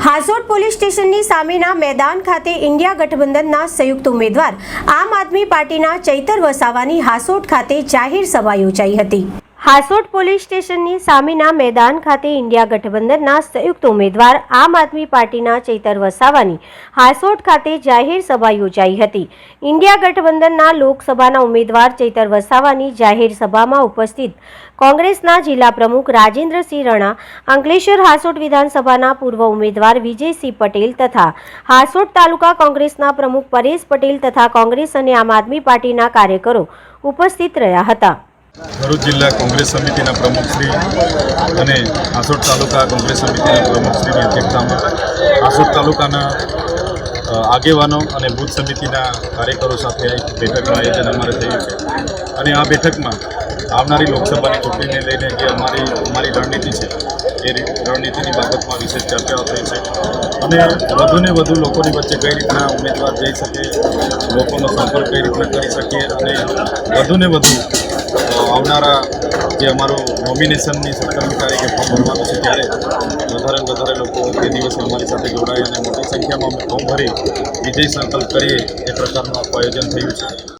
Hansot police સ્ટેશનની સામેના મેદાન ખાતે ઇન્ડિયા ગઠબંધનના સંયુક્ત ઉમેદવાર આમ આદમી પાર્ટીના ચૈતર વસાવાની હાસોટ ખાતે જાહેર સભા યોજાઈ હતી. હાસોટ પોલીસ સ્ટેશનની સામેના મેદાન ખાતે ઇન્ડિયા ગઠબંધનના સંયુક્ત ઉમેદવાર આમ આદમી પાર્ટીના ચૈતર વસાવાની હાસોટ ખાતે જાહેર સભા યોજાઈ હતી. ઇન્ડિયા ગઠબંધનના લોકસભાના ઉમેદવાર ચૈતર વસાવાની જાહેર સભામાં ઉપસ્થિત કોંગ્રેસના જિલ્લા પ્રમુખ રાજેન્દ્રસિંહ રણા, અંકલેશ્વર હાસોટ વિધાનસભાના પૂર્વ ઉમેદવાર વિજયસિંહ પટેલ તથા હાસોટ તાલુકા કોંગ્રેસના પ્રમુખ પરેશ પટેલ તથા કોંગ્રેસ અને આમ આદમી પાર્ટીના કાર્યકરો ઉપસ્થિત રહ્યા હતા. ભરૂચ જિલ્લા કોંગ્રેસ સમિતિના પ્રમુખશ્રી અને આસોટ તાલુકા કોંગ્રેસ સમિતિના પ્રમુખશ્રીની અધ્યક્ષતામાં આસોટ તાલુકાના આગેવાનો અને બુથ સમિતિના કાર્યકરો સાથે એક બેઠકનું આયોજન અમારે થયું છે. અને આ બેઠકમાં આવનારી લોકસભાની ચૂંટણીને લઈને જે અમારી અમારી રણનીતિ છે, એ રણનીતિની બાબતમાં વિશેષ ચર્ચાઓ થઈ છે. અને વધુને વધુ લોકોની વચ્ચે કઈ રીતના ઉમેદવાર જઈ શકે, લોકોનો સંપર્ક કઈ રીતના કરી શકીએ અને વધુને વધુ આવનારા જે અમારું નોમિનેશનની સત્તરમી તારીખે ફોર્મ ભરવાનું છે, ત્યારે વધારે વધારે લોકો તે દિવસે અમારી સાથે જોડાય અને મોટી સંખ્યામાં અમે ફોર્મ ભરી વિજય સંકલ્પ કરીએ એ પ્રકારનું આખું આયોજન થયું છે.